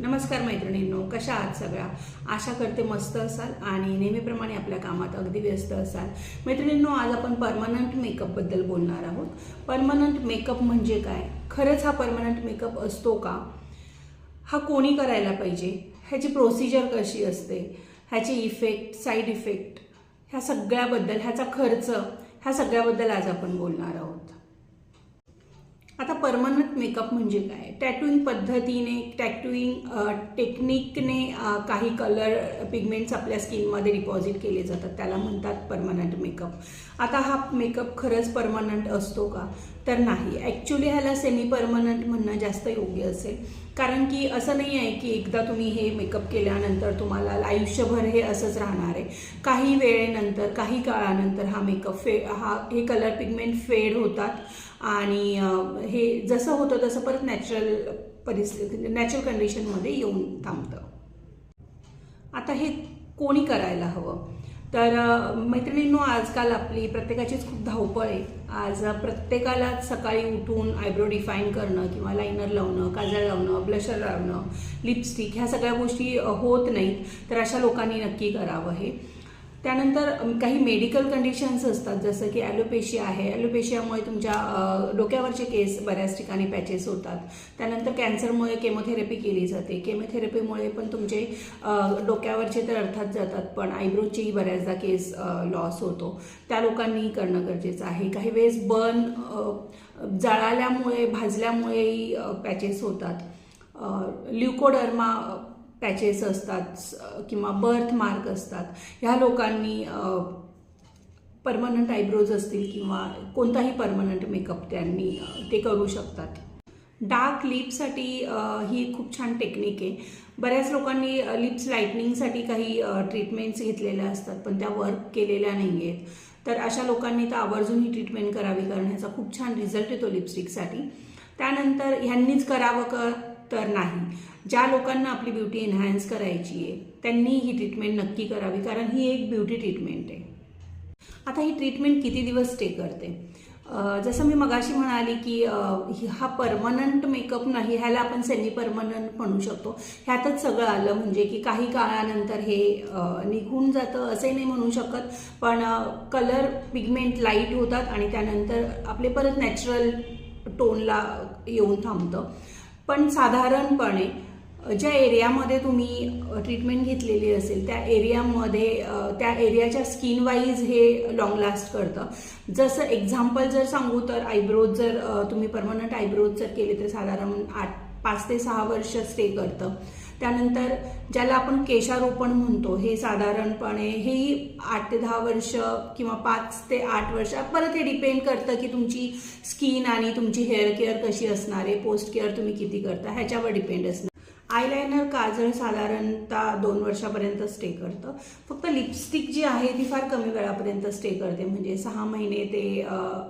नमस्कार मैत्रिणींनो कशा आहात सगळ्या? आशा करते मस्त असाल आणि नेहमीप्रमाणे आपल्या कामात अगदी व्यस्त असाल. मैत्रिणींनो आज आपण परमनंट मेकअपबद्दल बोलणार आहोत. परमनंट मेकअप म्हणजे काय? खरंच हा परमनंट मेकअप असतो का? हा कोणी करायला पाहिजे? ह्याची प्रोसिजर कशी असते? ह्याचे इफेक्ट साईड इफेक्ट ह्या सगळ्याबद्दल ह्याचा खर्च ह्या सगळ्याबद्दल आज आपण बोलणार आहोत. आता परमनंट मेकअप म्हणजे काय? टॅटूइंग पद्धतीने टॅटूइंग टेक्निकने काही कलर पिगमेंट्स आपल्या स्किनमध्ये डिपॉझिट केले जातात. त्याला म्हणतात परमनंट मेकअप आता हा मेकअप खरंच परमनंट असतो का? तर नाही. ॲक्च्युली ह्याला सेमी परमनंट म्हणणं जास्त योग्य असेल. कारण की असं नाही आहे की एकदा तुम्ही हे मेकअप केल्यानंतर तुम्हाला आयुष्यभर हे असंच राहणार आहे. काही वेळेनंतर काही काळानंतर हा मेकअप फे हा हे कलर पिगमेंट फेड होतात. आणि हे जसं होतं तसं परत नॅचरल परिस्थिती म्हणजे नॅचरल कंडिशनमध्ये येऊन थांबतं. आता हे कोणी करायला हवं? तर मैत्रिणींनो आजकाल आपली प्रत्येकाचीच खूप धावपळ आहे. आज प्रत्येकालाच सकाळी उठून आयब्रो डिफाईन करणं किंवा लायनर लावणं काजळ लावणं ब्लशर लावणं लिपस्टिक ह्या सगळ्या गोष्टी होत नाहीत. तर अशा लोकांनी नक्की करावं हे. त्यानंतर काही मेडिकल कंडिशन्स असतात जसं की ॲलोपेशिया आहे. ॲलोपेशियामुळे तुमच्या डोक्यावरचे केस बऱ्याच ठिकाणी पॅचेस होतात. त्यानंतर कॅन्सरमुळे केमोथेरपी केली जाते. केमोथेरपीमुळे पण तुमचे डोक्यावरचे तर अर्थात जातात पण आयब्रोचेही बऱ्याचदा केस लॉस होतो. त्या लोकांनी करणं गरजेचं आहे. काही वेळेस बर्न जळाल्यामुळे भाजल्यामुळेही पॅचेस होतात. ल्युकोडर्मा पॅचेस असतात किंवा बर्थ मार्क असतात. ह्या लोकांनी परमनंट आयब्रोज असतील किंवा कोणताही परमनंट मेकअप त्यांनी ते करू शकतात. डार्क लिपसाठी ही खूप छान टेक्निक आहे. बऱ्याच लोकांनी लिप्स लाईटनिंगसाठी काही ट्रीटमेंट्स घेतलेल्या असतात पण त्या वर्क केलेल्या नाही आहेत तर अशा लोकांनी तर आवर्जून ही ट्रीटमेंट करावी कारण ह्याचा खूप छान रिझल्ट येतो लिपस्टिकसाठी त्यानंतर ह्यांनीच करावं का? तर नाही. ज्या लोकांना आपली ब्युटी एन्हान्स करायची आहे त्यांनी ही ट्रीटमेंट नक्की करावी कारण ही एक ब्युटी ट्रीटमेंट आहे. आता ही ट्रीटमेंट किती दिवस स्टे करते? जसं मी मगाशी म्हणाली की हा परमनंट मेकअप नाही ह्याला आपण सेमी परमनंट म्हणू शकतो. ह्यातच सगळं आलं म्हणजे की काही काळानंतर हे निघून जातं असंही नाही म्हणू शकत. पण कलर पिगमेंट लाइट होतात आणि त्यानंतर आपले परत नॅचरल टोनला येऊन थांबतं. पण साधारणपणे ज्या एरियामध्ये तुम्ही ट्रीटमेंट घेतलेली असेल त्या एरियामध्ये त्या एरियाच्या स्किन वाईज हे लॉंग लास्ट करतं. जसं एक्झाम्पल जर सांगू तर आयब्रोज जर तुम्ही परमनंट आयब्रोज जर केले तर साधारण आठ पाच ते सहा वर्ष स्टे करतं. त्यानंतर ज्याला आपण केशारोपण म्हणतो हे साधारणपणे हेही आठ ते दहा वर्ष किंवा पाच ते आठ वर्ष परत हे डिपेंड करतं की तुमची स्किन आणि तुमची हेअर केअर कशी असणार आहे पोस्ट केअर तुम्ही किती करता ह्याच्यावर डिपेंड असणार. आयलायनर काजळ साधारणतः दोन वर्षापर्यंत स्टे करतं. फक्त लिपस्टिक जी आहे ती फार कमी वेळापर्यंत स्टे करते. म्हणजे सहा महिने ते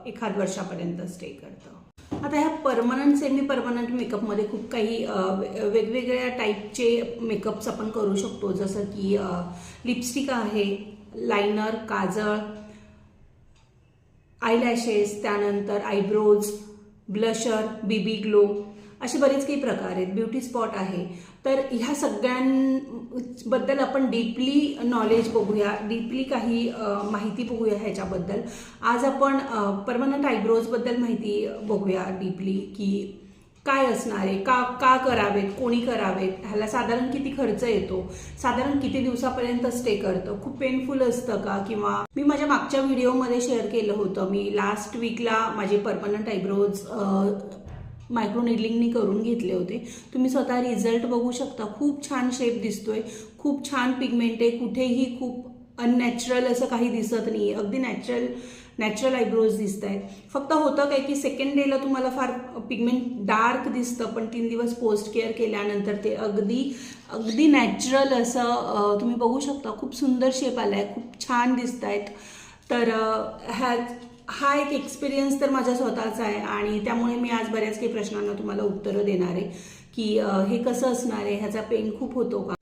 एखाद वर्षापर्यंत स्टे करतं. आता ह्या परमनंट सेमी परमनंट मेकअपमध्ये खूप काही वेगवेगळ्या टाईपचे मेकअप्स आपण करू शकतो. जसं की लिपस्टिक आहे लायनर काजळ आयलॅशेस त्यानंतर आयब्रोज ब्लशर बीबी ग्लो असे बरेच काही प्रकार आहेत. ब्युटी स्पॉट आहे. तर ह्या सगळ्यांबद्दल आपण डीपली नॉलेज बघूया. डीपली काही माहिती बघूया ह्याच्याबद्दल. आज आपण परमनंट आयब्रोजबद्दल माहिती बघूया डीपली की काय असणार आहे? का का करावेत? कोणी करावेत? ह्याला साधारण किती खर्च येतो? साधारण किती दिवसापर्यंत स्टे करतं? खूप पेनफुल असतं का? किंवा मी माझ्या मागच्या व्हिडिओमध्ये शेअर केलं होतं. मी लास्ट वीकला माझे परमनंट आयब्रोज मायक्रो निडलिंगनी करून घेतले होते. तुम्ही स्वतः रिझल्ट बघू शकता. खूप छान शेप दिसतोय. खूप छान पिगमेंट आहे. कुठेही खूप अननॅचरल असं काही दिसत नाही अगदी नॅचरल नॅचरल आयब्रोज दिसत आहेत फक्त होतं काय की सेकंड डेला तुम्हाला फार पिगमेंट डार्क दिसतं पण तीन दिवस पोस्ट केअर केल्यानंतर ते अगदी अगदी नॅचरल असं तुम्ही बघू शकता. खूप सुंदर शेप आला आहे खूप छान दिसत आहेत तर ह्या हा एक एक्सपिरियन्स तर माझा स्वतःचा आहे आणि त्यामुळे मी आज बऱ्याच काही प्रश्नांना तुम्हाला उत्तरं देणार आहे की हे कसं असणार आहे? ह्याचा पेन खूप होतो का?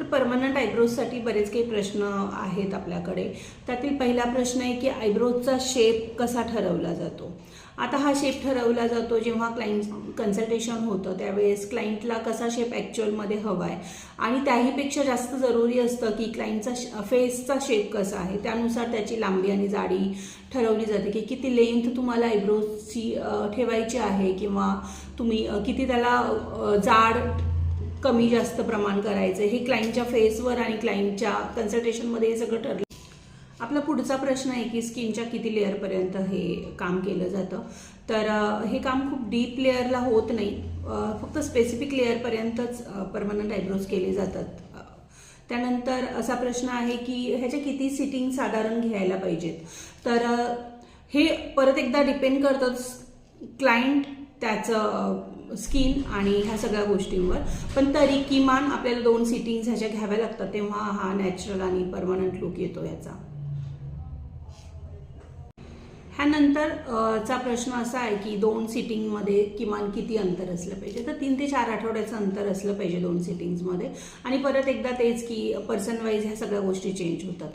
तर परमनंट आयब्रोजसाठी बरेच काही प्रश्न आहेत आपल्याकडे. त्यातील पहिला प्रश्न आहे की आयब्रोजचा शेप कसा ठरवला जातो? आता हा शेप ठरवला जातो जेव्हा क्लाइंट कन्सल्टेशन होतं त्यावेळेस क्लाइंटला कसा शेप ॲक्च्युअलमध्ये हवा आहे आणि त्याहीपेक्षा जास्त जरुरी असतं की क्लाइंटचा फेसचा शेप कसा आहे? त्यानुसार त्याची लांबी आणि जाडी ठरवली जाते की किती लेंथ तुम्हाला आयब्रोजची ठेवायची आहे किंवा तुम्ही किती त्याला जाड कमी जास्त प्रमाण करायचं. हे क्लायंटच्या फेसवर आणि क्लायंटच्या कन्सल्टेशनमध्ये हे सगळं ठरलं. आपला पुढचा प्रश्न आहे की स्किनच्या किती लेअरपर्यंत हे काम केलं जातं. तर हे काम खूप डीप लेअरला होत नाही. फक्त स्पेसिफिक लेअरपर्यंतच परमनंट आयब्रोज केले जातात. त्यानंतर असा प्रश्न आहे की ह्याच्या किती सिटिंग साधारण घ्यायला पाहिजेत? तर हे परत एकदा डिपेंड करतं क्लायंट त्याचं स्किन आणि ह्या सगळ्या गोष्टींवर. पण तरी किमान आपल्याला दोन सिटिंग्स ह्याच्या घ्याव्या लागतात तेव्हा हा नॅचरल आणि परमनंट लुक येतो याचा. ह्यानंतर चा प्रश्न असा आहे की दोन सिटिंगमध्ये किमान किती अंतर असलं पाहिजे? तर तीन ते चार आठवड्याचं अंतर असलं पाहिजे दोन सिटिंग्समध्ये. आणि परत एकदा तेच की पर्सन वाईज ह्या सगळ्या गोष्टी चेंज होतात.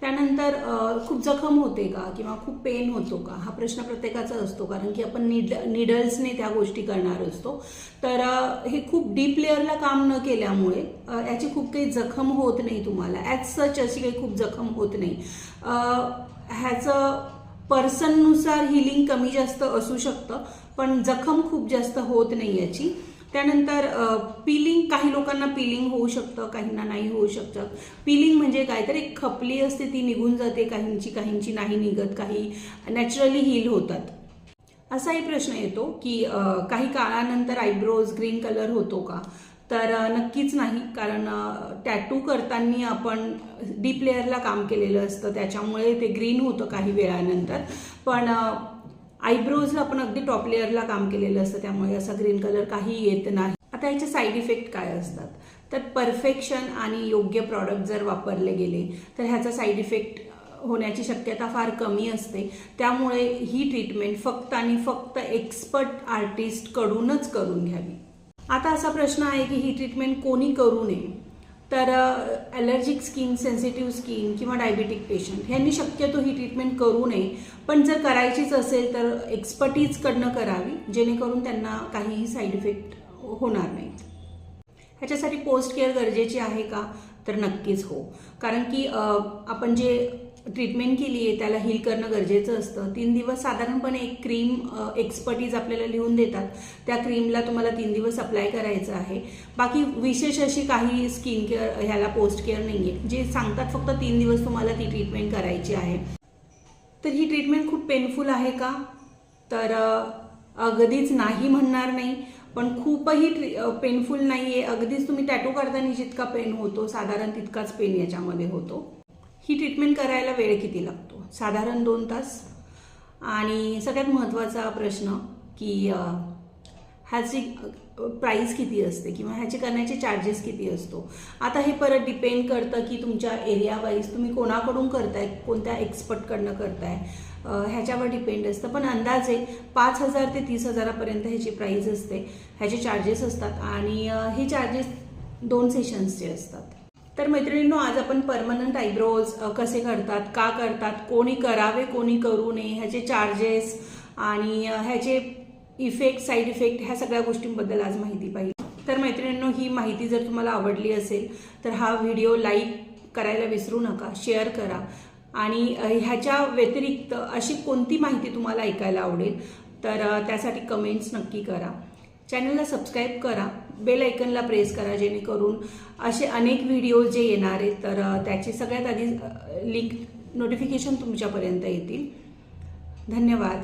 त्यानंतर खूप जखम होते का? किंवा खूप पेन होतो का? हा प्रश्न प्रत्येकाचा असतो कारण की आपण निड निडल्सने त्या गोष्टी करणार असतो. तर हे खूप डीप लेअरला काम न केल्यामुळे याची खूप काही जखम होत नाही तुम्हाला. ॲज सच अशी काही खूप जखम होत नाही. ह्याचं पर्सननुसार हिलिंग कमी जास्त असू शकतं पण जखम खूप जास्त होत नाही याची. त्यानंतर पिलिंग काही लोकांना पिलिंग होऊ शकतं काहींना नाही होऊ शकतं. पिलिंग म्हणजे काय? तर एक खपली असते ती निघून जाते काहींची काहींची नाही निघत काही नॅचरली हील होतात. असाही प्रश्न येतो की काही काळानंतर आयब्रोज ग्रीन कलर होतो का? तर नक्कीच नाही. कारण टॅटू करताना आपण डीप लेअरला काम केलेलं असतं त्याच्यामुळे ते ग्रीन होतं काही वेळानंतर. पण आयब्रोजला आपण अगदी टॉप लेअरला काम केलेलं असतं त्यामुळे असा ग्रीन कलर काही येत नाही. आता याचे साईड इफेक्ट काय असतात? तर परफेक्शन आणि योग्य प्रॉडक्ट जर वापरले गेले तर ह्याचा साईड इफेक्ट होण्याची शक्यता फार कमी असते. त्यामुळे ही ट्रीटमेंट फक्त आणि फक्त एक्सपर्ट आर्टिस्टकडूनच करून घ्यावी. आता असा प्रश्न आहे की ही ट्रीटमेंट कोणी करू नये? तर ॲलर्जिक स्किन सेन्सिटिव्ह स्किन किंवा डायबेटिक पेशंट ह्यांनी शक्यतो ही ट्रीटमेंट करू नये. पण जर करायचीच असेल तर एक्सपर्टीजकडनं करावी जेणेकरून त्यांना काहीही साईड इफेक्ट होणार नाहीत. ह्याच्यासाठी पोस्ट केअर गरजेची आहे का? तर नक्कीच हो. कारण की आपण जे ट्रीटमेंट केली आहे त्याला हील करणं गरजेचं असतं. तीन दिवस साधारणपणे एक क्रीम एक्सपर्टीज आपल्याला लिहून देतात. त्या क्रीमला तुम्हाला तीन दिवस अप्लाय करायचं आहे. बाकी विशेष अशी काही स्किन केअर ह्याला पोस्ट केअर नाही आहे जे सांगतात फक्त तीन दिवस तुम्हाला ती ट्रीटमेंट करायची आहे. तर ही ट्रीटमेंट खूप पेनफुल आहे का? तर अगदीच नाही म्हणणार नाही पण खूपही पेनफुल नाही आहे अगदीच तुम्ही टॅटू काढताना जितका पेन होतो साधारण तितकाच पेन याच्यामध्ये होतो. ही ट्रीटमेंट करायला वेळ किती लागतो? साधारण दोन तास. आणि सगळ्यात महत्त्वाचा प्रश्न की ह्याची प्राईस किती असते किंवा ह्याचे करण्याचे चार्जेस किती असतो? आता हे परत डिपेंड करतं की तुमच्या एरिया वाईज तुम्ही कोणाकडून करताय कोणत्या एक्सपर्टकडनं करताय. ह्याच्यावर डिपेंड असतं. पण अंदाजे पाच हजार ते तीस हजारापर्यंत ह्याची प्राईज असते. ह्याचे चार्जेस असतात. आणि हे चार्जेस दोन सेशन्सचे असतात. तर मैत्रिणींनो आज आपण परमनंट आयब्रोज कसे करतात का करतात कोणी करावे कोणी करू नये ह्याचे चार्जेस आणि ह्याचे इफेक्ट साईड इफेक्ट ह्या सगळ्या गोष्टींबद्दल आज माहिती पाहिजे. तर मैत्रिणींनो ही माहिती जर तुम्हाला आवडली असेल तर हा व्हिडिओ लाईक करायला विसरू नका शेअर करा. आणि ह्याच्या व्यतिरिक्त अशी कोणती माहिती तुम्हाला ऐकायला आवडेल तर त्यासाठी कमेंट्स नक्की करा. चॅनलला सबस्क्राईब करा बेल आयकनला प्रेस करा जेणेकरून असे अनेक व्हिडिओज जे येणार आहेत तर त्याची सगळ्यात आधी लिंक नोटिफिकेशन तुमच्यापर्यंत येतील. धन्यवाद.